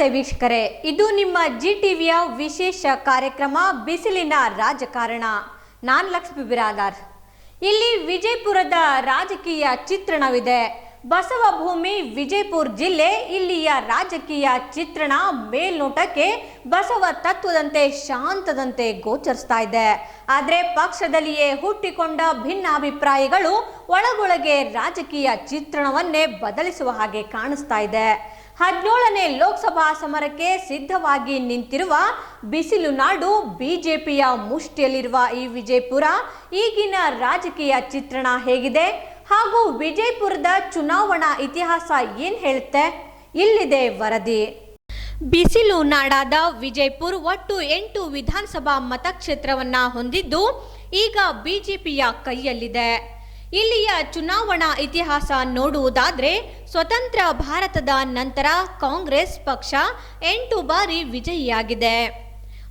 ನಮಸ್ತೆ ವೀಕ್ಷಕರೇ. ಇದು ನಿಮ್ಮ ಜಿ ಟಿವಿಯ ವಿಶೇಷ ಕಾರ್ಯಕ್ರಮ, ಬಿಸಿಲಿನ ರಾಜಕಾರಣ. ನಾನು ಲಕ್ಷ್ಮಿ ಬಿರಾದಾರ್. ಇಲ್ಲಿ ವಿಜಯಪುರದ ರಾಜಕೀಯ ಚಿತ್ರಣವಿದೆ. ಬಸವ ಭೂಮಿ, ವಿಜಯಪುರ ಜಿಲ್ಲೆ, ಇಲ್ಲಿಯ ರಾಜಕೀಯ ಚಿತ್ರಣ ಮೇಲ್ನೋಟಕ್ಕೆ ಬಸವ ತತ್ವದಂತೆ ಶಾಂತದಂತೆ ಗೋಚರಿಸ್ತಾ ಇದೆ. ಆದರೆ ಪಕ್ಷದಲ್ಲಿಯೇ ಹುಟ್ಟಿಕೊಂಡ ಭಿನ್ನಾಭಿಪ್ರಾಯಗಳು ಒಳಗೊಳಗೆ ರಾಜಕೀಯ ಚಿತ್ರಣವನ್ನೇ ಬದಲಿಸುವ ಹಾಗೆ ಕಾಣಿಸ್ತಾ ಇದೆ. ಹದಿನೇಳನೇ ಲೋಕಸಭಾ ಸಮರಕ್ಕೆ ಸಿದ್ಧವಾಗಿ ನಿಂತಿರುವ ಬಿಸಿಲು ನಾಡು ಬಿಜೆಪಿಯ ಮುಷ್ಟಿಯಲ್ಲಿರುವ ಈ ವಿಜಯಪುರ, ಈಗಿನ ರಾಜಕೀಯ ಚಿತ್ರಣ ಹೇಗಿದೆ? ಹಾಗೂ ವಿಜಯಪುರದ ಚುನಾವಣಾ ಇತಿಹಾಸ ಏನ್ ಹೇಳುತ್ತೆ? ಇಲ್ಲಿದೆ ವರದಿ. ಬಿಸಿಲು ನಾಡಾದ ವಿಜಯಪುರ ಒಟ್ಟು ಎಂಟು ವಿಧಾನಸಭಾ ಮತಕ್ಷೇತ್ರವನ್ನ ಹೊಂದಿದ್ದು ಈಗ ಬಿಜೆಪಿಯ ಕೈಯಲ್ಲಿದೆ. ಇಲ್ಲಿಯ ಚುನಾವಣಾ ಇತಿಹಾಸ ನೋಡುವುದಾದರೆ ಸ್ವತಂತ್ರ ಭಾರತದ ನಂತರ ಕಾಂಗ್ರೆಸ್ ಪಕ್ಷ ಎಂಟು ಬಾರಿ ವಿಜಯಿಯಾಗಿದೆ.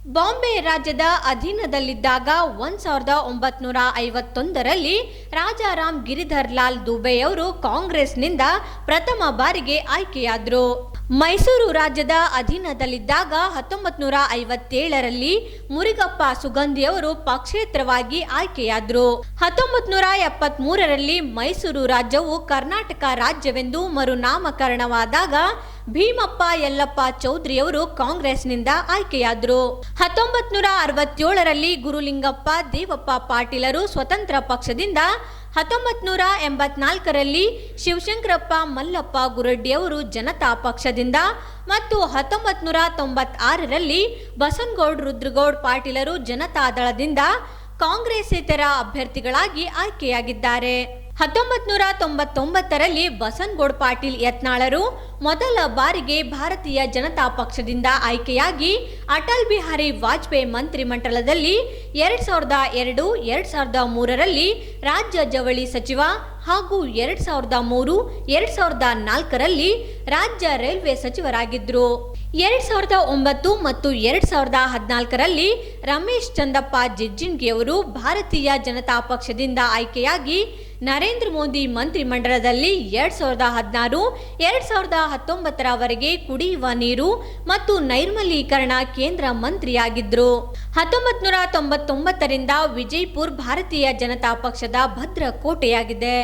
ಬಾಂಬೆ ರಾಜ್ಯದ ಅಧೀನದಲ್ಲಿದ್ದಾಗ ಒಂದು ಸಾವಿರದ ಒಂಬತ್ನೂರ ಐವತ್ತೊಂದರಲ್ಲಿ ರಾಜಾರಾಮ್ ಗಿರಿಧರ್ ಲಾಲ್ ದುಬೆಯವರು ಕಾಂಗ್ರೆಸ್ನಿಂದ ಪ್ರಥಮ ಬಾರಿಗೆ ಆಯ್ಕೆಯಾದರು. ಮೈಸೂರು ರಾಜ್ಯದ ಅಧೀನದಲ್ಲಿದ್ದಾಗ ಹತ್ತೊಂಬತ್ ನೂರ ಐವತ್ತೇಳರಲ್ಲಿ ಮುರಿಗಪ್ಪ ಸುಗಂಧಿಯವರು ಪಕ್ಷೇತ್ರವಾಗಿ ಆಯ್ಕೆಯಾದರು. ಹತ್ತೊಂಬತ್ ನೂರ ಎಪ್ಪತ್ತ್ ಮೂರರಲ್ಲಿ ಮೈಸೂರು ರಾಜ್ಯವು ಕರ್ನಾಟಕ ರಾಜ್ಯವೆಂದು ಮರುನಾಮಕರಣವಾದಾಗ ಭೀಮಪ್ಪ ಯಲ್ಲಪ್ಪ ಚೌಧರಿಯವರು ಕಾಂಗ್ರೆಸ್ನಿಂದ ಆಯ್ಕೆಯಾದರು. ಹತ್ತೊಂಬತ್ ನೂರ ಅರವತ್ತೇಳರಲ್ಲಿ ಗುರುಲಿಂಗಪ್ಪ ದೇವಪ್ಪ ಪಾಟೀಲರು ಸ್ವತಂತ್ರ ಪಕ್ಷದಿಂದ ಹತ್ತೊಂಬತ್ ನೂರ ಎಂಬತ್ನಾಲ್ಕರಲ್ಲಿ ಶಿವಶಂಕರಪ್ಪ ಮಲ್ಲಪ್ಪ ಗುರಡ್ಡಿಯವರು ಜನತಾ ಪಕ್ಷದಿಂದ ಮತ್ತು ಹತ್ತೊಂಬತ್ ನೂರ ತೊಂಬತ್ತಾರರಲ್ಲಿ ಬಸನಗೌಡ್ ರುದ್ರಗೌಡ್ ಪಾಟೀಲರು ಜನತಾದಳದಿಂದ ಕಾಂಗ್ರೆಸ್ಸೇತರ ಅಭ್ಯರ್ಥಿಗಳಾಗಿ ಆಯ್ಕೆಯಾಗಿದ್ದಾರೆ. ಹತ್ತೊಂಬತ್ ನೂರ ತೊಂಬತ್ತೊಂಬತ್ತರಲ್ಲಿ ಬಸನ್ಗೌಡ್ ಪಾಟೀಲ್ ಯತ್ನಾಳರು ಮೊದಲ ಬಾರಿಗೆ ಭಾರತೀಯ ಜನತಾ ಪಕ್ಷದಿಂದ ಆಯ್ಕೆಯಾಗಿ ಅಟಲ್ ಬಿಹಾರಿ ವಾಜಪೇಯಿ ಮಂತ್ರಿಮಂಡಲದಲ್ಲಿ ಎರಡ್ ಸಾವಿರದ ಎರಡು, ಎರಡ್ ಸಾವಿರದ ಮೂರರಲ್ಲಿ ರಾಜ್ಯ ಜವಳಿ ಸಚಿವ ಹಾಗೂ ಎರಡ್ ಸಾವಿರದ ಮೂರು, ಎರಡ್ ಸಾವಿರದ ನಾಲ್ಕರಲ್ಲಿ ರಾಜ್ಯ ರೈಲ್ವೆ ಸಚಿವರಾಗಿದ್ದರು. ಎರಡ್ ಸಾವಿರದ ಒಂಬತ್ತು ಮತ್ತು ಎರಡ್ ಸಾವಿರದ ಹದಿನಾಲ್ಕರಲ್ಲಿ ರಮೇಶ್ ಚಂದಪ್ಪ ಜಿಜ್ಜಿಂಗಿಯವರು ಭಾರತೀಯ ಜನತಾ ಪಕ್ಷದಿಂದ ಆಯ್ಕೆಯಾಗಿ ನರೇಂದ್ರ ಮೋದಿ ಮಂತ್ರಿಮಂಡಲದಲ್ಲಿ ಎರಡ್ ಸಾವಿರದ ಹದಿನಾರು, ಎರಡ್ ಸಾವಿರದ ಹತ್ತೊಂಬತ್ತರವರೆಗೆ ಕುಡಿಯುವ ನೀರು ಮತ್ತು ನೈರ್ಮಲೀಕರಣ ಕೇಂದ್ರ ಮಂತ್ರಿಯಾಗಿದ್ದರು ಹತ್ತೊಂಬತ್ ನೂರ ತೊಂಬತ್ತೊಂಬತ್ತರಿಂದ ವಿಜಯಪುರ್ ಭಾರತೀಯ ಜನತಾ ಪಕ್ಷದ ಭದ್ರ ಕೋಟೆಯಾಗಿದೆ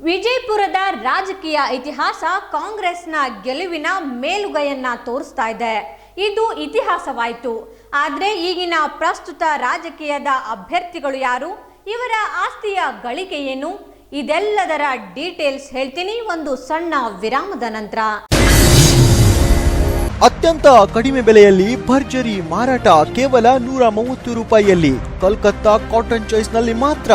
ವಿಜಯಪುರದ ರಾಜಕೀಯ ಇತಿಹಾಸ ಕಾಂಗ್ರೆಸ್ನ ಗೆಲುವಿನ ಮೇಲುಗೈಯನ್ನ ತೋರಿಸ್ತಾ ಇದೆ. ಇದು ಇತಿಹಾಸವಾಯಿತು. ಆದರೆ ಈಗಿನ ಪ್ರಸ್ತುತ ರಾಜಕೀಯದ ಅಭ್ಯರ್ಥಿಗಳು ಯಾರು? ಇವರ ಆಸ್ತಿಯ ಗಳಿಕೆ ಏನು? ಇದೆಲ್ಲದರ ಡೀಟೇಲ್ಸ್ ಹೇಳ್ತೀನಿ ಒಂದು ಸಣ್ಣ ವಿರಾಮದ ನಂತರ. ಅತ್ಯಂತ ಕಡಿಮೆ ಬೆಲೆಯಲ್ಲಿ ಭರ್ಜರಿ ಮಾರಾಟ ಕೇವಲ ನೂರ ಮೂವತ್ತು ರೂಪಾಯಿಯಲ್ಲಿ. ಕಲ್ಕತ್ತಾ ಕಾಟನ್ ಚಾಯ್ಸ್ನಲ್ಲಿ ಮಾತ್ರ.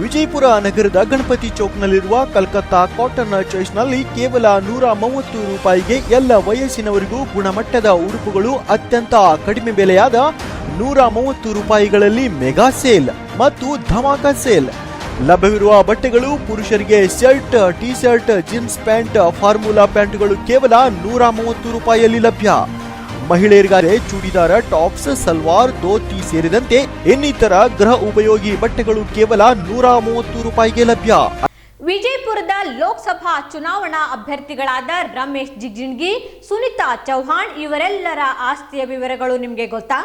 ವಿಜಯಪುರ ನಗರದ ಗಣಪತಿ ಚೌಕ್ನಲ್ಲಿರುವ ಕಲ್ಕತ್ತಾ ಕಾಟನ್ ಚಾಯ್ಸ್ನಲ್ಲಿ ಕೇವಲ ನೂರ ಮೂವತ್ತು ರೂಪಾಯಿಗೆ ಎಲ್ಲ ವಯಸ್ಸಿನವರಿಗೂ ಗುಣಮಟ್ಟದ ಉಡುಪುಗಳು ಅತ್ಯಂತ ಕಡಿಮೆ ಬೆಲೆಯಾದ ನೂರ ಮೂವತ್ತು ರೂಪಾಯಿಗಳಲ್ಲಿ ಮೆಗಾ ಸೇಲ್ ಮತ್ತು ಧಮಾಕ ಸೇಲ್. ಲಭ್ಯವಿರುವ ಬಟ್ಟೆಗಳು ಪುರುಷರಿಗೆ shirt T shirt jeans pant, formula ಪ್ಯಾಂಟ್ಗಳು ಕೇವಲ ನೂರ ಮೂವತ್ತು ರೂಪಾಯಿಯಲ್ಲಿ ಲಭ್ಯ. ಮಹಿಳೆಯರಿಗಾರೆ ಚೂಡಿದಾರ ಟಾಪ್ಸ್ ಸಲ್ವಾರ್ ದೋತಿ ಸೇರಿದಂತೆ ಇನ್ನಿತರ ಗೃಹ ಉಪಯೋಗಿ ಬಟ್ಟೆಗಳು ಕೇವಲ ನೂರ ಮೂವತ್ತು ರೂಪಾಯಿಗೆ ಲಭ್ಯ. ವಿಜಯಪುರದ ಲೋಕಸಭಾ ಚುನಾವಣಾ ಅಭ್ಯರ್ಥಿಗಳಾದ ರಮೇಶ್ ಜಿಗ್ಜಿಣ್ಗಿ ಸುನಿತಾ ಚೌಹಾಣ್ ಇವರೆಲ್ಲರ ಆಸ್ತಿಯ ವಿವರಗಳು ನಿಮಗೆ ಗೊತ್ತಾ?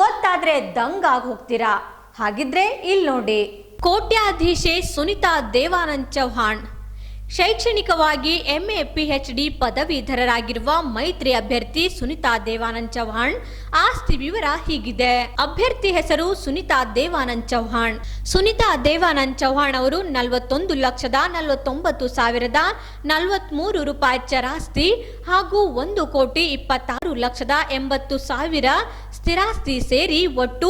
ಗೊತ್ತಾದ್ರೆ ದಂಗಾಗಿ ಹೋಗ್ತೀರಾ? ಹಾಗಿದ್ರೆ ಇಲ್ಲಿ ನೋಡಿ ಕೋಟ್ಯಾಧೀಶೆ ಸುನಿತಾ ದೇವಾನಂದ್ ಚೌಹಾಣ್. ಶೈಕ್ಷಣಿಕವಾಗಿ ಎಂಎ ಪಿಎಚ್ಡಿ ಪದವೀಧರರಾಗಿರುವ ಮೈತ್ರಿ ಅಭ್ಯರ್ಥಿ ಸುನಿತಾ ದೇವಾನಂದ್ ಚೌಹಾಣ್ ಆಸ್ತಿ ವಿವರ ಹೀಗಿದೆ. ಅಭ್ಯರ್ಥಿ ಹೆಸರು ಸುನಿತಾ ದೇವಾನಂದ್ ಚೌಹಾಣ್ ಸುನಿತಾ ದೇವಾನಂದ್ ಚೌಹಾಣ್ ಅವರು ನಲವತ್ತೊಂದು ಲಕ್ಷದ ನಲವತ್ತೊಂಬತ್ತು ಸಾವಿರದ ನಲವತ್ಮೂರು ರೂಪಾಯಿ ಚರಾಸ್ತಿ ಹಾಗೂ ಒಂದು ಕೋಟಿ ಇಪ್ಪತ್ತಾರು ಲಕ್ಷದ ಎಂಬತ್ತು ಸಾವಿರ ಸ್ಥಿರಾಸ್ತಿ ಸೇರಿ ಒಟ್ಟು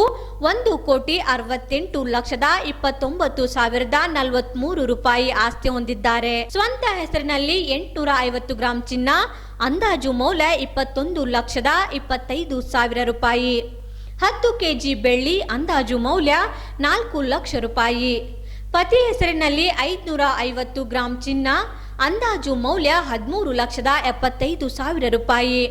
ಒಂದು ಕೋಟಿ ಅರವತ್ತೆಂಟು ಲಕ್ಷದ ಇಪ್ಪತ್ತೊಂಬತ್ತು ಸಾವಿರದ ನಲವತ್ಮೂರು ರೂಪಾಯಿ ಆಸ್ತಿ ಹೊಂದಿದ್ದಾರೆ. ಸ್ವಂತ ಹೆಸರಿನಲ್ಲಿ ಎಂಟುನೂರ ಐವತ್ತು ಗ್ರಾಂ ಚಿನ್ನ, ಅಂದಾಜು ಮೌಲ್ಯ ಇಪ್ಪತ್ತೊಂದು ಲಕ್ಷದ ಇಪ್ಪತ್ತೈದು ಸಾವಿರ ರೂಪಾಯಿ. ಹತ್ತು ಕೆಜಿ ಬೆಳ್ಳಿ, ಅಂದಾಜು ಮೌಲ್ಯ ನಾಲ್ಕು ಲಕ್ಷ ರೂಪಾಯಿ. ಪತಿ ಹೆಸರಿನಲ್ಲಿ ಐದುನೂರ ಐವತ್ತು ಗ್ರಾಂ ಚಿನ್ನ, ಅಂದಾಜು ಮೌಲ್ಯ ಹದಿಮೂರು ಲಕ್ಷದ ಎಪ್ಪತ್ತೈದು ಸಾವಿರ ರೂಪಾಯಿ.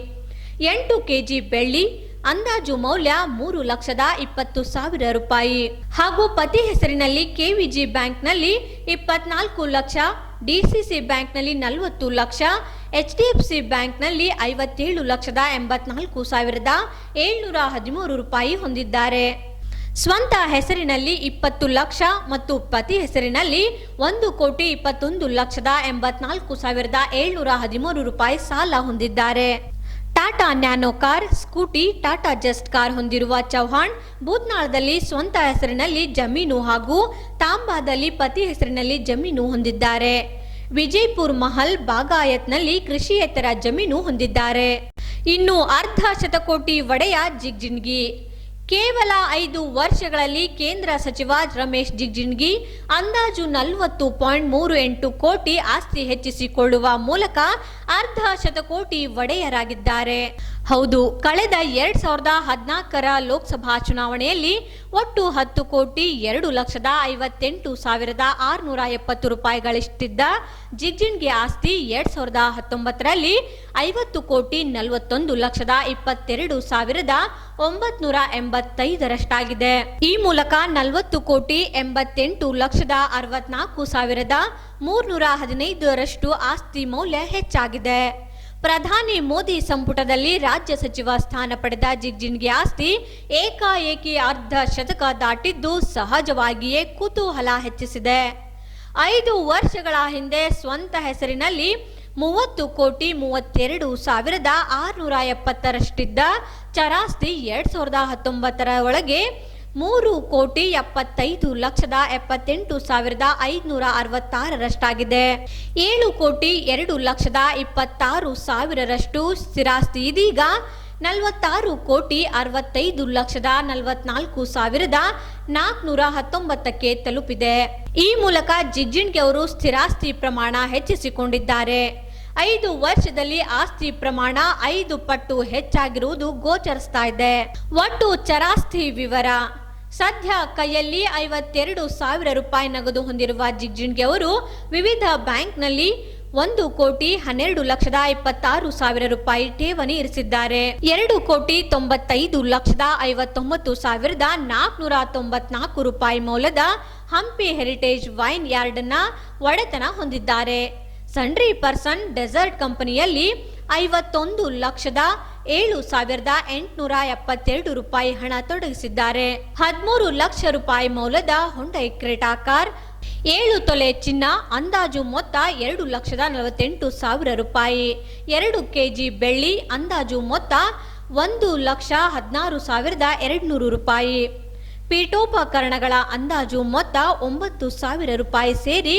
ಎಂಟು ಕೆಜಿ ಬೆಳ್ಳಿ ಅಂದಾಜು ಮೌಲ್ಯ ಮೂರು ಲಕ್ಷದ ಇಪ್ಪತ್ತು ಸಾವಿರ ರೂಪಾಯಿ. ಹಾಗೂ ಪತಿ ಹೆಸರಿನಲ್ಲಿ ಕೆವಿಜಿ ಬ್ಯಾಂಕ್ನಲ್ಲಿ ಇಪ್ಪತ್ನಾಲ್ಕು ಲಕ್ಷ, ಡಿಸಿಸಿ ಬ್ಯಾಂಕ್ನಲ್ಲಿ ನಲವತ್ತು lakh H D F C ಬ್ಯಾಂಕ್ನಲ್ಲಿ ಐವತ್ತೇಳು ಲಕ್ಷದ ಎಂಬತ್ನಾಲ್ಕು ಸಾವಿರದ ಏಳ್ನೂರ ಹದಿಮೂರು ರೂಪಾಯಿ ಹೊಂದಿದ್ದಾರೆ. ಸ್ವಂತ ಹೆಸರಿನಲ್ಲಿ ಇಪ್ಪತ್ತು ಲಕ್ಷ ಮತ್ತು ಪತಿ ಹೆಸರಿನಲ್ಲಿ ಒಂದು ಕೋಟಿ ಇಪ್ಪತ್ತೊಂದು ಲಕ್ಷದ ಎಂಬತ್ನಾಲ್ಕು ಸಾವಿರದ ಏಳ್ನೂರ ಹದಿಮೂರು ರೂಪಾಯಿ ಸಾಲ ಹೊಂದಿದ್ದಾರೆ. Tata Nano car, Scooty, Tata Zest car ಹೊಂದಿರುವ ಚೌಹಾಣ್ ಬೂತ್ನಾಳದಲ್ಲಿ ಸ್ವಂತ ಹೆಸರಿನಲ್ಲಿ ಜಮೀನು ಹಾಗೂ ತಾಂಬಾದಲ್ಲಿ ಪತಿ ಹೆಸರಿನಲ್ಲಿ ಜಮೀನು ಹೊಂದಿದ್ದಾರೆ. ವಿಜಯಪುರ್ ಮಹಲ್, ಬಾಗಾಯತ್ನಲ್ಲಿ ಕೃಷಿಯೇತರ ಜಮೀನು ಹೊಂದಿದ್ದಾರೆ. ಇನ್ನು ಅರ್ಧ ಶತಕೋಟಿ ಒಡೆಯ ಜಿಗ್ಜಿನ್ಗಿ. ಕೇವಲ ಐದು ವರ್ಷಗಳಲ್ಲಿ ಕೇಂದ್ರ ಸಚಿವ ರಮೇಶ್ ಜಿಗ್ಜಿಣ್ಗಿ ಅಂದಾಜು ನಲವತ್ತು ಪಾಯಿಂಟ್ ಮೂರು ಎಂಟು ಕೋಟಿ ಆಸ್ತಿ ಹೆಚ್ಚಿಸಿಕೊಳ್ಳುವ ಮೂಲಕ ಅರ್ಧ ಶತಕೋಟಿ ಒಡೆಯರಾಗಿದ್ದಾರೆ. ಹೌದು, ಕಳೆದ ಎರಡ್ ಸಾವಿರದ ಹದಿನಾಲ್ಕರ ಲೋಕಸಭಾ ಚುನಾವಣೆಯಲ್ಲಿ ಒಟ್ಟು ಹತ್ತು ಕೋಟಿ ಎರಡು ಲಕ್ಷದ ಐವತ್ತೆಂಟು ಸಾವಿರದ ಆರುನೂರ ಎಪ್ಪತ್ತು ರೂಪಾಯಿಗಳಿಷ್ಟಿದ್ದ ಜಿಗ್ಜಿನ್ಗೆ ಆಸ್ತಿ ಎರಡ್ ಸಾವಿರದ ಹತ್ತೊಂಬತ್ತರಲ್ಲಿ ಐವತ್ತು ಕೋಟಿ ನಲವತ್ತೊಂದು ಲಕ್ಷದ ಇಪ್ಪತ್ತೆರಡು ಸಾವಿರದ ಒಂಬತ್ನೂರ ಎಂಬತ್ತೈದರಷ್ಟಾಗಿದೆ. ಈ ಮೂಲಕ ನಲವತ್ತು ಕೋಟಿ ಎಂಬತ್ತೆಂಟು ಲಕ್ಷದ ಅರವತ್ನಾಲ್ಕು ಸಾವಿರದ ಮೂರ್ನೂರ ಹದಿನೈದರಷ್ಟು ಆಸ್ತಿ ಮೌಲ್ಯ ಹೆಚ್ಚಾಗಿದೆ. ಪ್ರಧಾನಿ ಮೋದಿ ಸಂಪುಟದಲ್ಲಿ ರಾಜ್ಯ ಸಚಿವ ಸ್ಥಾನ ಪಡೆದ ಜಿಗ್ಜಿನ್ಗೆ ಆಸ್ತಿ, ಏಕಾಏಕಿ ಅರ್ಧ ಶತಕ ದಾಟಿದ್ದು ಸಹಜವಾಗಿಯೇ ಕುತೂಹಲ ಹೆಚ್ಚಿಸಿದೆ. ಐದು ವರ್ಷಗಳ ಹಿಂದೆ ಸ್ವಂತ ಹೆಸರಿನಲ್ಲಿ ಮೂವತ್ತು ಕೋಟಿ ಮೂವತ್ತೆರಡು ಸಾವಿರದ ಆರುನೂರ ಎಪ್ಪತ್ತರಷ್ಟಿದ್ದ ಚರಾಸ್ತಿ ಎರಡ್ ಸಾವಿರದ ಹತ್ತೊಂಬತ್ತರ ಒಳಗೆ ಮೂರು ಕೋಟಿ ಎಪ್ಪತ್ತೈದು ಲಕ್ಷದ ಎಪ್ಪತ್ತೆಂಟು ಸಾವಿರದ ಐದುನೂರ ಅರವತ್ತಾರರಷ್ಟಾಗಿದೆ. ಏಳು ಕೋಟಿ ಎರಡು ಲಕ್ಷದ ಇಪ್ಪತ್ತಾರು ಸಾವಿರರಷ್ಟು ಸ್ಥಿರಾಸ್ತಿ ಇದೀಗ ನಲವತ್ತಾರು ಕೋಟಿ ಅರವತ್ತೈದು ಲಕ್ಷದ ನಲವತ್ನಾಲ್ಕು ಸಾವಿರದ ನಾಲ್ಕುನೂರ ಹತ್ತೊಂಬತ್ತಕ್ಕೆ ತಲುಪಿದೆ. ಈ ಮೂಲಕ ಜಿಗ್ಜಿಣ್ಗೆ ಅವರು ಸ್ಥಿರಾಸ್ತಿ ಪ್ರಮಾಣ ಹೆಚ್ಚಿಸಿಕೊಂಡಿದ್ದಾರೆ. ಐದು ವರ್ಷದಲ್ಲಿ ಆಸ್ತಿ ಪ್ರಮಾಣ ಐದು ಪಟ್ಟು ಹೆಚ್ಚಾಗಿರುವುದು ಗೋಚರಿಸ್ತಾ ಇದೆ. ಒಟ್ಟು ಚರಾಸ್ತಿ ವಿವರ ಸದ್ಯ ಕೈಯಲ್ಲಿ ಐವತ್ತೆರಡು ಸಾವಿರ ರೂಪಾಯಿ ನಗದು ಹೊಂದಿರುವ ಜಿಗ್ಜಿಣ್ಗೆ ಅವರು ವಿವಿಧ ಬ್ಯಾಂಕ್ನಲ್ಲಿ ಒಂದು ಕೋಟಿ ಹನ್ನೆರಡು ಲಕ್ಷದ ಇಪ್ಪತ್ತಾರು ಸಾವಿರ ರೂಪಾಯಿ ಠೇವಣಿ ಇರಿಸಿದ್ದಾರೆ. ಎರಡು ಕೋಟಿ ತೊಂಬತ್ತೈದು ಲಕ್ಷದ ಐವತ್ತೊಂಬತ್ತು ಸಾವಿರದ ನಾಲ್ಕುನೂರ ತೊಂಬತ್ನಾಲ್ಕು ರೂಪಾಯಿ ಮೌಲ್ಯದ ಹಂಪಿ ಹೆರಿಟೇಜ್ ವೈನ್ ಯಾರ್ಡ್ನ ಒಡೆತನ ಹೊಂದಿದ್ದಾರೆ. ಸನ್ರಿ ಪರ್ಸನ್ ಡೆಸರ್ಟ್ ಕಂಪನಿಯಲ್ಲಿ ಐವತ್ತೊಂದು ಲಕ್ಷದ ಏಳು ಸಾವಿರದ ಎಂಟುನೂರ ಎಪ್ಪತ್ತೆರಡು ರೂಪಾಯಿ ಹಣ ತೊಡಗಿಸಿದ್ದಾರೆ. ಹದಿಮೂರು ಲಕ್ಷ ರೂಪಾಯಿ ಮೌಲ್ಯದ ಹೊಂಡೈ ಕ್ರೇಟಾ ಕಾರ್, ಏಳು ತೊಲೆ ಚಿನ್ನ, ಅಂದಾಜು ಮೊತ್ತ ಎರಡು ಲಕ್ಷದ ನಲವತ್ತೆಂಟು ಸಾವಿರ ರೂಪಾಯಿ. ಎರಡು ಕೆಜಿ ಬೆಳ್ಳಿ, ಅಂದಾಜು ಮೊತ್ತ ಒಂದು ಲಕ್ಷ ಹದಿನಾರು ಸಾವಿರದ ಎರಡುನೂರು ರೂಪಾಯಿ. ಪೀಠೋಪಕರಣಗಳ ಅಂದಾಜು ಮೊತ್ತ ಒಂಬತ್ತು ಸಾವಿರ ರೂಪಾಯಿ ಸೇರಿ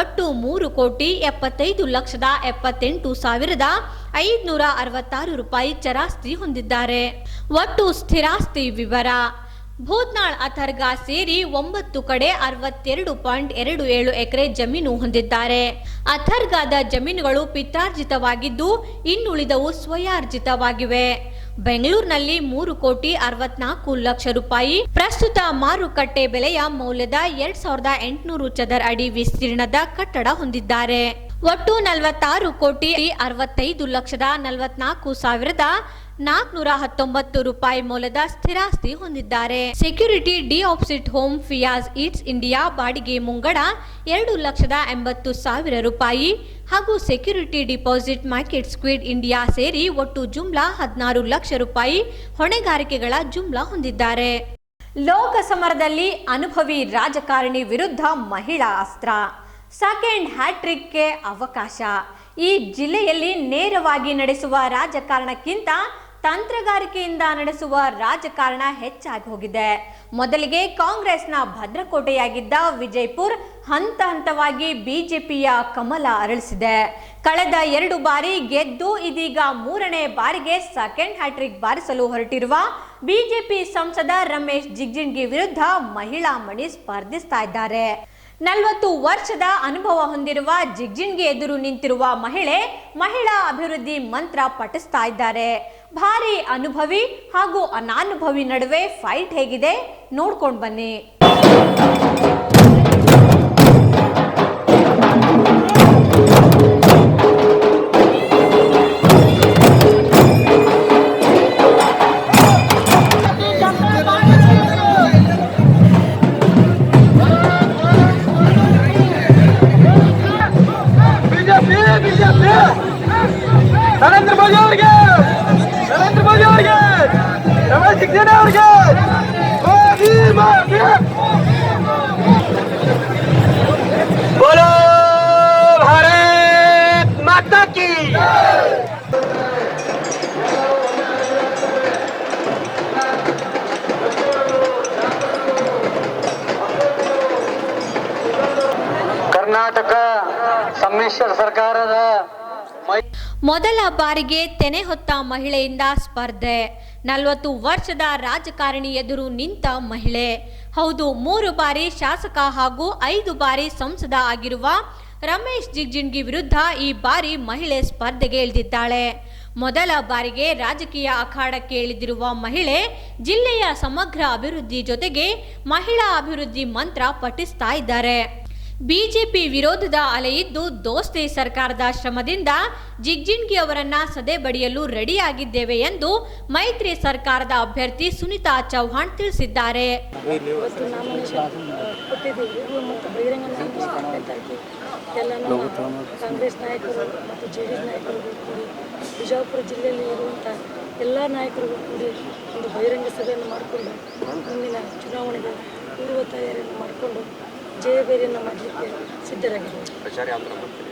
ಒಟ್ಟು ಮೂರು ಕೋಟಿ ಎಪ್ಪತ್ತೈದು ಲಕ್ಷದ ಎಪ್ಪತ್ತೆಂಟು ಸಾವಿರದ ಐದುನೂರ ಅರವತ್ತಾರು ರೂಪಾಯಿ ಚರಾಸ್ತಿ ಹೊಂದಿದ್ದಾರೆ. ಒಟ್ಟು ಸ್ಥಿರಾಸ್ತಿ ವಿವರ, ಭೂತ್ನಾಳ್ ಅಥರ್ಗಾ ಸೇರಿ ಒಂಬತ್ತು ಕಡೆ ಅರವತ್ತೆರಡು ಪಾಯಿಂಟ್ ಎರಡು ಏಳು ಎಕರೆ ಜಮೀನು ಹೊಂದಿದ್ದಾರೆ. ಅಥರ್ಗಾದ ಜಮೀನುಗಳು ಪಿತಾರ್ಜಿತವಾಗಿದ್ದು ಇನ್ನುಳಿದವು ಸ್ವಯಾರ್ಜಿತವಾಗಿವೆ. ಬೆಂಗಳೂರಿನಲ್ಲಿ ಮೂರು ಕೋಟಿ ಅರವತ್ನಾಲ್ಕು ಲಕ್ಷ ರೂಪಾಯಿ ಪ್ರಸ್ತುತ ಮಾರುಕಟ್ಟೆ ಬೆಲೆಯ ಮೌಲ್ಯದ ಎರಡ್ ಸಾವಿರದ ಎಂಟುನೂರು ಚದರ್ ಅಡಿ ವಿಸ್ತೀರ್ಣದ ಕಟ್ಟಡ ಹೊಂದಿದ್ದಾರೆ. ಒಟ್ಟು ನಲವತ್ತಾರು ಕೋಟಿ ಅರವತ್ತೈದು ಲಕ್ಷದ ನಲವತ್ನಾಲ್ಕು ಸಾವಿರದ ನಾಲ್ಕುನೂರ ಹತ್ತೊಂಬತ್ತು ರೂಪಾಯಿ ಮೌಲ್ಯದ ಸ್ಥಿರಾಸ್ತಿ ಹೊಂದಿದ್ದಾರೆ. ಸೆಕ್ಯೂರಿಟಿ ಡಿ ಆಪ್ಸಿಟ್ ಹೋಮ್ ಫಿಯಾಸ್ ಈಟ್ಸ್ ಇಂಡಿಯಾ ಬಾಡಿಗೆ ಮುಂಗಡ ಎರಡು ಲಕ್ಷದ ಎಂಬತ್ತು ಸಾವಿರ ರೂಪಾಯಿ ಹಾಗೂ security deposit market squid India ಸೇರಿ ಒಟ್ಟು ಜುಮ್ಲಾ ಹದಿನಾರು ಲಕ್ಷ ರೂಪಾಯಿ ಹೊಣೆಗಾರಿಕೆಗಳ ಜುಮ್ಲಾ ಹೊಂದಿದ್ದಾರೆ. ಲೋಕ ಸಮರದಲ್ಲಿ ಅನುಭವಿ ರಾಜಕಾರಣಿ ವಿರುದ್ಧ ಮಹಿಳಾ ಅಸ್ತ್ರ. ಸೆಕೆಂಡ್ ಹ್ಯಾಟ್ರಿಕ್ಗೆ ಅವಕಾಶ. ಈ ಜಿಲ್ಲೆಯಲ್ಲಿ ನೇರವಾಗಿ ನಡೆಸುವ ರಾಜಕಾರಣಕ್ಕಿಂತ ತಂತ್ರಗಾರಿಕೆಯಿಂದ ನಡೆಸುವ ರಾಜಕಾರಣ ಹೆಚ್ಚಾಗಿ ಹೋಗಿದೆ. ಮೊದಲಿಗೆ ಕಾಂಗ್ರೆಸ್ನ ಭದ್ರಕೋಟೆಯಾಗಿದ್ದ ವಿಜಯಪುರ್ ಹಂತ ಹಂತವಾಗಿ ಬಿಜೆಪಿಯ ಕಮಲ ಅರಳಿಸಿದೆ. ಕಳೆದ ಎರಡು ಬಾರಿ ಗೆದ್ದು ಇದೀಗ ಮೂರನೇ ಬಾರಿಗೆ ಸೆಕೆಂಡ್ ಹ್ಯಾಟ್ರಿಕ್ ಬಾರಿಸಲು ಹೊರಟಿರುವ ಬಿಜೆಪಿ ಸಂಸದ ರಮೇಶ್ ಜಿಗ್ಜಿಣ್ಗಿ ವಿರುದ್ಧ ಮಹಿಳಾ ಮಣಿ ಸ್ಪರ್ಧಿಸ್ತಾ ಇದ್ದಾರೆ. ನಲವತ್ತು ವರ್ಷದ ಅನುಭವ ಹೊಂದಿರುವ ಜಿಗ್ಜಿಣ್ಗೆ ಎದುರು ನಿಂತಿರುವ ಮಹಿಳೆ ಮಹಿಳಾ ಅಭಿವೃದ್ಧಿ ಮಂತ್ರ ಪಠಿಸ್ತಾ ಇದ್ದಾರೆ. ಭಾರಿ ಅನುಭವಿ ಹಾಗೂ ಅನಾನುಭವಿ ನಡುವೆ ಫೈಟ್ ಹೇಗಿದೆ? ನೋಡ್ಕೊಂಡು ಬನ್ನಿ. ನರೇಂದ್ರ ಮೋದಿ ಅವರಿಗೆ. ಇದ್ದೇನೆ ಅವ್ರಿಗೆ ಬೋಲೋ ಭಾರತ್ ಮಾತಾ ಕಿ. ಕರ್ನಾಟಕ ಸಮ್ಮಿಶ್ರ ಸರ್ಕಾರದ ಮೊದಲ ಬಾರಿಗೆ ತೆನೆ ಹೊತ್ತ ಮಹಿಳೆಯಿಂದ ಸ್ಪರ್ಧೆ. ನಲವತ್ತು ವರ್ಷದ ರಾಜಕಾರಣಿ ಎದುರು ನಿಂತ ಮಹಿಳೆ. ಹೌದು, ಮೂರು ಬಾರಿ ಶಾಸಕ ಹಾಗೂ ಐದು ಬಾರಿ ಸಂಸದ ಆಗಿರುವ ರಮೇಶ್ ಜಿಗ್ಜಿಣ್ಗಿ ವಿರುದ್ಧ ಈ ಬಾರಿ ಮಹಿಳೆ ಸ್ಪರ್ಧೆಗೆ ಇಳಿದಿದ್ದಾಳೆ. ಮೊದಲ ಬಾರಿಗೆ ರಾಜಕೀಯ ಅಖಾಡಕ್ಕೆ ಇಳಿದಿರುವ ಮಹಿಳೆ ಜಿಲ್ಲೆಯ ಸಮಗ್ರ ಅಭಿವೃದ್ಧಿ ಜೊತೆಗೆ ಮಹಿಳಾ ಅಭಿವೃದ್ಧಿ ಮಂತ್ರ ಪಠಿಸ್ತಾ ಇದ್ದಾರೆ. ಬಿಜೆಪಿ ವಿರೋಧದ ಅಲೆಯಿದ್ದು ದೋಸ್ತಿ ಸರ್ಕಾರದ ಶ್ರಮದಿಂದ ಜಿಗ್ಜಿಣ್ಗಿ ಅವರನ್ನ ಸದೆ ಬಡಿಯಲು ರೆಡಿಯಾಗಿದ್ದೇವೆ ಎಂದು ಮೈತ್ರಿ ಸರ್ಕಾರದ ಅಭ್ಯರ್ಥಿ ಸುನಿತಾ ಚೌಹಾಣ್ ತಿಳಿಸಿದ್ದಾರೆ. ಕಾಂಗ್ರೆಸ್ ನಾಯಕರು ಮತ್ತು ಜೆ ಡಿ ಎಸ್ ನಾಯಕರಿಗೂ ಕೂಡಿ, ಬಿಜಾಪುರ ಜಿಲ್ಲೆಯಲ್ಲಿ ಇರುವಂಥ ಎಲ್ಲ ನಾಯಕರಿಗೂ ಕೂಡಿ ಒಂದು ಬಹಿರಂಗ ಸಭೆಯನ್ನು ಮಾಡಿಕೊಂಡು ಮುಂದಿನ ಚುನಾವಣೆಗೆ ಪೂರ್ವ ತಯಾರಿಯನ್ನು ಮಾಡಿಕೊಂಡು ಜಯಬೇರಿಯನ್ನು ಮಾಡಲಿಕ್ಕೆ ಸಿದ್ಧರಾಗಿದ್ದೇವೆ. ಪ್ರಚಾರ ಯಾವ ಥರ ಮಾಡ್ತೀರಿ?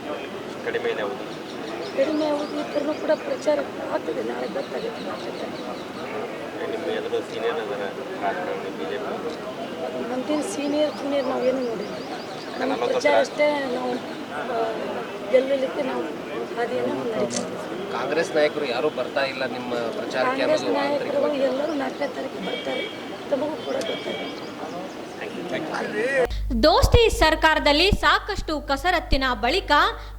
ಕಡಿಮೆ ಇದೆ ಕಡಿಮೆ ಅವಧಿ ಇದ್ದರೂ ಕೂಡ ಪ್ರಚಾರ ಆಗ್ತದೆ. ನಾಳೆ ಗೊತ್ತಾಗುತ್ತೆ ನಾಲ್ಕನೇ ತಾರೀಕು ನಿಮ್ಮ ಸೀನಿಯರ್ ಜೂನಿಯರ್ ನಾವೇನು ನೋಡಿಲ್ಲ. ನಮ್ಮ ಪ್ರಚಾರ ಅಷ್ಟೇ ನಾವು ಗೆಲ್ಲಲಿಕ್ಕೆ ನಾವು ಹಾದಿಯನ್ನು ಕಾಂಗ್ರೆಸ್ ನಾಯಕರು ಯಾರೂ ಬರ್ತಾ ಇಲ್ಲ ನಿಮ್ಮ ಪ್ರಚಾರ ಕಾಂಗ್ರೆಸ್ ನಾಯಕರು ಎಲ್ಲರೂ ನಾಲ್ಕನೇ ತಾರೀಕು ಬರ್ತಾರೆ. ತಮಗೂ ಕೂಡ ಗೊತ್ತಾಗಿದೆ ದೋಸ್ತಿ ಸರ್ಕಾರದಲ್ಲಿ ಸಾಕಷ್ಟು ಕಸರತ್ತಿನ ಬಳಿಕ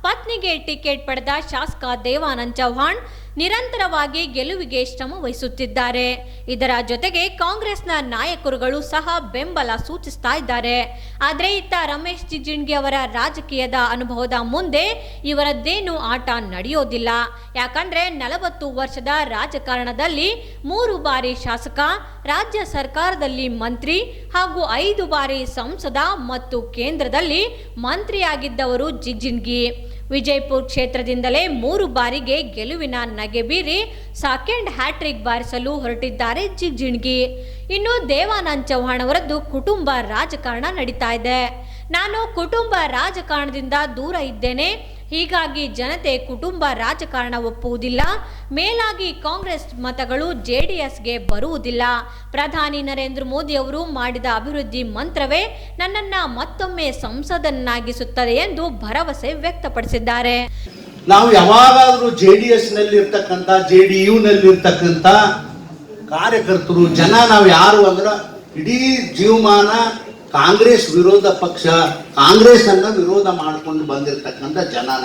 ಪತ್ನಿಗೆ ಟಿಕೆಟ್ ಪಡೆದ ಶಾಸಕ ದೇವಾನಂದ್ ಚೌಹಾಣ್ ನಿರಂತರವಾಗಿ ಗೆಲುವಿಗೆ ಶ್ರಮ ವಹಿಸುತ್ತಿದ್ದಾರೆ. ಇದರ ಜೊತೆಗೆ ಕಾಂಗ್ರೆಸ್ನ ನಾಯಕರುಗಳು ಸಹ ಬೆಂಬಲ ಸೂಚಿಸ್ತಾ ಇದ್ದಾರೆ. ಆದರೆ ಇತ್ತ ರಮೇಶ್ ಜಿಗ್ಜಿಣ್ಗಿ ಅವರ ರಾಜಕೀಯದ ಅನುಭವದ ಮುಂದೆ ಇವರದ್ದೇನು ಆಟ ನಡೆಯೋದಿಲ್ಲ. ಯಾಕಂದ್ರೆ ನಲವತ್ತು ವರ್ಷದ ರಾಜಕಾರಣದಲ್ಲಿ ಮೂರು ಬಾರಿ ಶಾಸಕ, ರಾಜ್ಯ ಸರ್ಕಾರದಲ್ಲಿ ಮಂತ್ರಿ ಹಾಗೂ ಐದು ಬಾರಿ ಸಂಸದ ಮತ್ತು ಕೇಂದ್ರದಲ್ಲಿ ಮಂತ್ರಿಯಾಗಿದ್ದವರು ಜಿಗ್ಜಿಣ್ಗಿ ವಿಜಯಪುರ ಕ್ಷೇತ್ರದಿಂದಲೇ ಮೂರು ಬಾರಿಗೆ ಗೆಲುವಿನ ನಗೆ ಬೀರಿ ಸಾಕೆಂಡ್ ಹ್ಯಾಟ್ರಿಕ್ ಬಾರಿಸಲು ಹೊರಟಿದ್ದಾರೆ ಜಿಗ್ಜಿಣ್ಗಿ ಇನ್ನು ದೇವಾನಂದ್ ಚೌಹಾಣ್ ಅವರದ್ದು ಕುಟುಂಬ ರಾಜಕಾರಣ ನಡೀತಾ ಇದೆ. ನಾನು ಕುಟುಂಬ ರಾಜಕಾರಣದಿಂದ ದೂರ ಇದ್ದೇನೆ. ಹೀಗಾಗಿ ಜನತೆ ಕುಟುಂಬ ರಾಜಕಾರಣ ಒಪ್ಪುವುದಿಲ್ಲ. ಮೇಲಾಗಿ ಕಾಂಗ್ರೆಸ್ ಮತಗಳು ಜೆಡಿಎಸ್ಗೆ ಬರುವುದಿಲ್ಲ. ಪ್ರಧಾನಿ ನರೇಂದ್ರ ಮೋದಿ ಅವರು ಮಾಡಿದ ಅಭಿವೃದ್ಧಿ ಮಂತ್ರವೇ ನನ್ನನ್ನ ಮತ್ತೊಮ್ಮೆ ಸಂಸದನ್ನಾಗಿಸುತ್ತದೆ ಎಂದು ಭರವಸೆ ವ್ಯಕ್ತಪಡಿಸಿದ್ದಾರೆ. ನಾವು ಯಾವಾಗಾದರೂ ಜೆ ಡಿ ಎಸ್ನಲ್ಲಿ ಇರ್ತಕ್ಕಂಥ ಡಿ ನಲ್ಲಿ ಇರ್ತಕ್ಕಂಥ ಕಾರ್ಯಕರ್ತರು, ಜನ ನಾವು ಯಾರು ಅಂದ್ರೆ ಇಡೀ ಜೀವಮಾನ ಕಾಂಗ್ರೆಸ್ ವಿರೋಧ ಪಕ್ಷ ಕಾಂಗ್ರೆಸ್ ಅನ್ನ ವಿರೋಧ ಮಾಡ್ಕೊಂಡು ಬಂದಿರತಕ್ಕಂಥ ಜನನ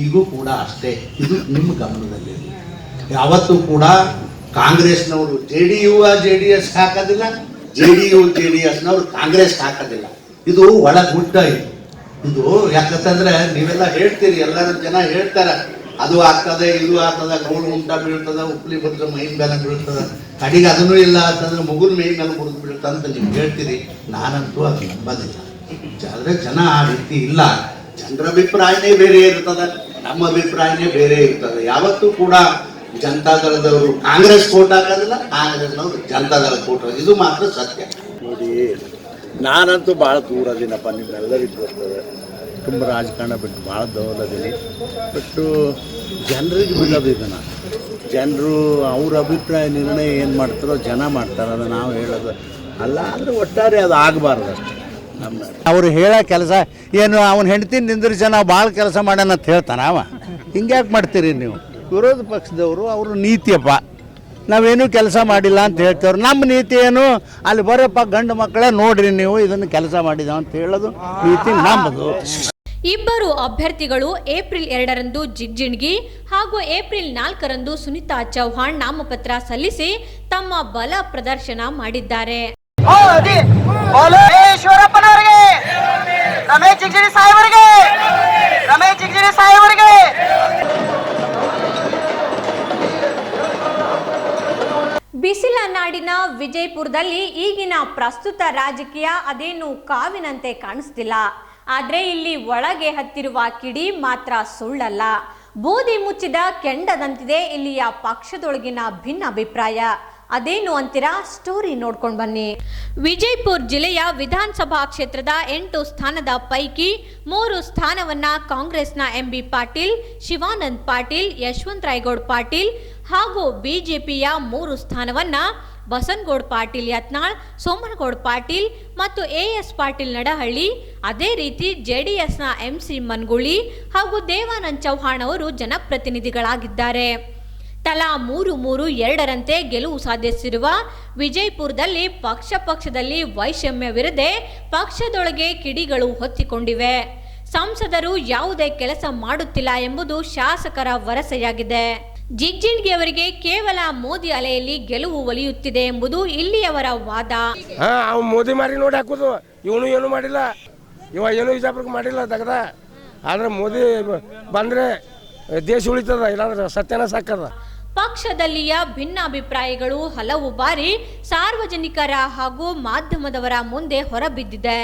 ಈಗೂ ಕೂಡ ಅಷ್ಟೇ. ಇದು ನಿಮ್ಮ ಗಮನದಲ್ಲಿ ಯಾವತ್ತೂ ಕೂಡ ಕಾಂಗ್ರೆಸ್ನವರು J D U J D S ಹಾಕೋದಿಲ್ಲ, J D U J D ಎಸ್ನವರು Congress ಹಾಕೋದಿಲ್ಲ. ಇದು ಒಳಗುಡ್ಡ ಇದು. ಇದು ಯಾಕಂತಂದ್ರೆ ನೀವೆಲ್ಲ ಹೇಳ್ತೀರಿ, ಎಲ್ಲರೂ ಜನ ಹೇಳ್ತಾರೆ. ಅದು ಆಗ್ತದೆ, ಇದು ಆಗ್ತದೆ ಗೌಡ ಉಂಟ ಬೀಳ್ತದೆ, ಉಪ್ಲಿ ಬಂದ್ರೆ ಮೈನ್ ಮೇಲೆ ಬೀಳ್ತದೆ. ಕಡೆಗೆ ಅದನ್ನು ಇಲ್ಲ ಅಂತಂದ್ರೆ ಮಗುನ ಮೈ ಮೇಲೆ ಮುರಿದು ಬೀಳ್ತದೆ ಅಂತ ನೀವು ಹೇಳ್ತೀರಿ ನಾನಂತೂ ಅದು ನಂಬೋದಿಲ್ಲ. ಆದರೆ ಜನ ಆ ರೀತಿ ಇಲ್ಲ. ಜನರ ಅಭಿಪ್ರಾಯನೇ ಬೇರೆ ಇರ್ತದೆ, ನಮ್ಮ ಅಭಿಪ್ರಾಯನೇ ಬೇರೆ ಇರ್ತದೆ. ಯಾವತ್ತೂ ಕೂಡ ಜನತಾದಳದವರು ಕಾಂಗ್ರೆಸ್ ಕೋಟ್ ಹಾಕೋದಿಲ್ಲ, ಕಾಂಗ್ರೆಸ್ನವರು ಜನತಾದಳ ಕೋಟ್. ಇದು ಮಾತ್ರ ಸತ್ಯ. ನೋಡಿ, ನಾನಂತೂ ಭಾಳ ದೂರ ಅದೀನಪ್ಪ ನಿಮ್ಮೆಲ್ಲರಿಗೂ ಬರ್ತದೆ ತುಂಬ ರಾಜಕಾರಣ ಬಿಟ್ಟು ಭಾಳ ಅದೀನಿ ಬಟ್ಟು ಜನರಿಗೆ ಬಿಡೋದು ಇದನ್ನು. ಜನರು ಅವ್ರ ಅಭಿಪ್ರಾಯ ನಿರ್ಣಯ ಏನು ಮಾಡ್ತಾರೋ ಜನ ಮಾಡ್ತಾರೆ, ಅದು ನಾವು ಹೇಳೋದು ಅಲ್ಲ ಅಂದರೆ ಒಟ್ಟಾರೆ ಅದು ಆಗಬಾರ್ದು ಅಷ್ಟೇ. ನಮ್ಮ ಅವ್ರು ಹೇಳೋ ಕೆಲಸ, ಏನು ಅವನ ಹೆಂಡ್ತಿ ನಿಂದ್ರಿಸಿ ನಾವು ಭಾಳ ಕೆಲಸ ಮಾಡೋಣ ಅಂತ ಹೇಳ್ತಾನೆ ಅವ. ಹಿಂಗ್ಯಾಕೆ ಮಾಡ್ತೀರಿ ನೀವು? ವಿರೋಧ ಪಕ್ಷದವರು ಅವರು ನೀತಿಯಪ್ಪ. ನಾವೇನು ಕೆಲಸ ಮಾಡಿಲ್ಲ ಅಂತ ಹೇಳ್ತೇವ್ರು. ನಮ್ಮ ನೀತಿ ಏನು? ಅಲ್ಲಿ ಬರೋಪ್ಪ ಗಂಡು ಮಕ್ಕಳೇ ನೋಡ್ರಿ ನೀವು ಇದನ್ನು ಕೆಲಸ ಮಾಡಿದ ಅಂತ ಹೇಳೋದು ನೀತಿ ನಮ್ಮದು ಇಬ್ಬರು ಅಭ್ಯರ್ಥಿಗಳು ಏಪ್ರಿಲ್ ಎರಡರಂದು ಜಿಗ್ಜಿಣ್ಗಿ ಹಾಗೂ ಏಪ್ರಿಲ್ ನಾಲ್ಕರಂದು ಸುನಿತಾ ಚೌಹಾಣ್ ನಾಮಪತ್ರ ಸಲ್ಲಿಸಿ ತಮ್ಮ ಬಲ ಪ್ರದರ್ಶನ ಮಾಡಿದ್ದಾರೆ. ಬಿಸಿಲ ನಾಡಿನ ವಿಜಯಪುರದಲ್ಲಿ ಈಗಿನ ಪ್ರಸ್ತುತ ರಾಜಕೀಯ ಅದೇನು ಕಾವಿನಂತೆ ಕಾಣಿಸ್ತಿಲ್ಲ. ಆದ್ರೆ ಇಲ್ಲಿ ಒಳಗೆ ಹತ್ತಿರುವ ಕಿಡಿ ಮಾತ್ರ ಸುಳ್ಳಲ್ಲ. ಬೂದಿ ಮುಚ್ಚಿದ ಕೆಂಡದಂತಿದೆ ಇಲ್ಲಿಯ ಪಕ್ಷದೊಳಗಿನ ಭಿನ್ನಾಭಿಪ್ರಾಯ. ಅದೇನು ಅಂತೀರಾ? ಸ್ಟೋರಿ ನೋಡ್ಕೊಂಡು ಬನ್ನಿ. ವಿಜಯಪುರ ಜಿಲ್ಲೆಯ ವಿಧಾನಸಭಾ ಕ್ಷೇತ್ರದ ಎಂಟು ಸ್ಥಾನದ ಪೈಕಿ ಮೂರು ಸ್ಥಾನವನ್ನ ಕಾಂಗ್ರೆಸ್ನ ಎಂಬಿ ಪಾಟೀಲ್, ಶಿವಾನಂದ್ ಪಾಟೀಲ್, ಯಶವಂತ್ ರಾಯಗೌಡ್ ಪಾಟೀಲ್ ಹಾಗೂ ಬಿಜೆಪಿಯ ಮೂರು ಸ್ಥಾನವನ್ನ ಬಸನಗೌಡ್ ಪಾಟೀಲ್ ಯತ್ನಾಳ್, ಸೋಮನಗೌಡ್ ಪಾಟೀಲ್ ಮತ್ತು ಎ ಎಸ್ ಪಾಟೀಲ್ ನಡಹಳ್ಳಿ, ಅದೇ ರೀತಿ ಜೆ ಡಿ ಎಸ್ನ ಎಂ ಸಿ ಮನ್ಗುಳಿ ಹಾಗೂ ದೇವಾನಂದ್ ಚೌಹಾಣ್ ಅವರು ಜನಪ್ರತಿನಿಧಿಗಳಾಗಿದ್ದಾರೆ. ತಲಾ ಮೂರು ಮೂರು ಎರಡರಂತೆ ಗೆಲುವು ಸಾಧಿಸಿರುವ ವಿಜಯಪುರದಲ್ಲಿ ಪಕ್ಷ ಪಕ್ಷದಲ್ಲಿ ವೈಷಮ್ಯವಿರದೆ ಪಕ್ಷದೊಳಗೆ ಕಿಡಿಗಳು ಹೊತ್ತಿಕೊಂಡಿವೆ. ಸಂಸದರು ಯಾವುದೇ ಕೆಲಸ ಮಾಡುತ್ತಿಲ್ಲ ಎಂಬುದು ಶಾಸಕರ ವರಸೆಯಾಗಿದೆ. ಜಿಗ್ಜಿಣ್ಗಿ ಅವರಿಗೆ ಕೇವಲ ಮೋದಿ ಅಲೆಯಲ್ಲಿ ಗೆಲುವು ಒಲಿಯುತ್ತಿದೆ ಎಂಬುದು ಇಲ್ಲಿಯವರ ವಾದ. ಮೋದಿ ಮಾರಿ ನೋಡಿ ಹಾಕೋದು. ಇವನು ಏನು ಮಾಡಿಲ್ಲ. ಇವ ಏನು ವಿಜಾಪುರಕ್ಕೆ ಮಾಡಿಲ್ಲ ತಗದ. ಆದ್ರೆ ಮೋದಿ ಬಂದ್ರೆ ದೇಶ ಉಳಿತದ, ಇಲ್ಲಾಂದ್ರೆ ಸತ್ಯನ ಸಾಕದ ಪಕ್ಷದಲ್ಲಿಯ ಭಿನ್ನಾಭಿಪ್ರಾಯಗಳು ಹಲವು ಬಾರಿ ಸಾರ್ವಜನಿಕರ ಹಾಗೂ ಮಾಧ್ಯಮದವರ ಮುಂದೆ ಹೊರಬಿದ್ದಿದೆ.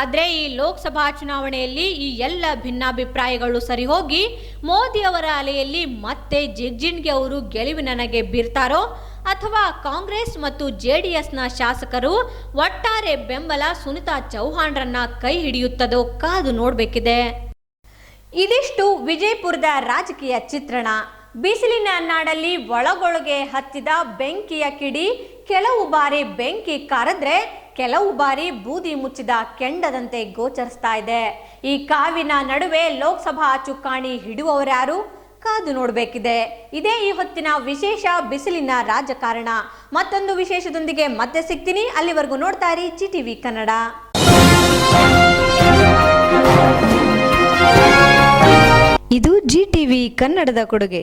ಆದರೆ ಈ ಲೋಕಸಭಾ ಚುನಾವಣೆಯಲ್ಲಿ ಈ ಎಲ್ಲ ಭಿನ್ನಾಭಿಪ್ರಾಯಗಳು ಸರಿಹೋಗಿ ಮೋದಿ ಅವರ ಅಲೆಯಲ್ಲಿ ಮತ್ತೆ ಜಿಗ್ಜಿಣ್ಗೆ ಅವರು ಗೆಲುವಿನ ನನಗೆ ಬೀರ್ತಾರೋ ಅಥವಾ ಕಾಂಗ್ರೆಸ್ ಮತ್ತು ಜೆಡಿಎಸ್ನ ಶಾಸಕರು ಒಟ್ಟಾರೆ ಬೆಂಬಲ ಸುನಿತಾ ಚೌಹಾಣ್ರನ್ನ ಕೈ ಹಿಡಿಯುತ್ತದೋ ಕಾದು ನೋಡಬೇಕಿದೆ. ಇದಿಷ್ಟು ವಿಜಯಪುರದ ರಾಜಕೀಯ ಚಿತ್ರಣ. ಬಿಸಿಲಿನ ನಾಡಲ್ಲಿ ಒಳಗೊಳಗೆ ಹತ್ತಿದ ಬೆಂಕಿಯ ಕಿಡಿ ಕೆಲವು ಬಾರಿ ಬೆಂಕಿ ಕರೆದ್ರೆ ಕೆಲವು ಬಾರಿ ಬೂದಿ ಮುಚ್ಚಿದ ಕೆಂಡದಂತೆ ಗೋಚರಿಸ್ತಾ ಇದೆ. ಈ ಕಾವಿನ ನಡುವೆ ಲೋಕಸಭಾ ಚುಕ್ಕಾಣಿ ಹಿಡುವವರ್ಯಾರು ಕಾದು ನೋಡಬೇಕಿದೆ. ಇದೇ ಈ ಹೊತ್ತಿನ ವಿಶೇಷ ಬಿಸಿಲಿನ ರಾಜಕಾರಣ. ಮತ್ತೊಂದು ವಿಶೇಷದೊಂದಿಗೆ ಮತ್ತೆ ಸಿಗ್ತೀನಿ. ಅಲ್ಲಿವರೆಗೂ ನೋಡ್ತಾ ಇರಿ ಜಿ ಟಿವಿ ಕನ್ನಡ. ಇದು ಜಿ ಟಿವಿ ಕನ್ನಡದ ಕೊಡುಗೆ.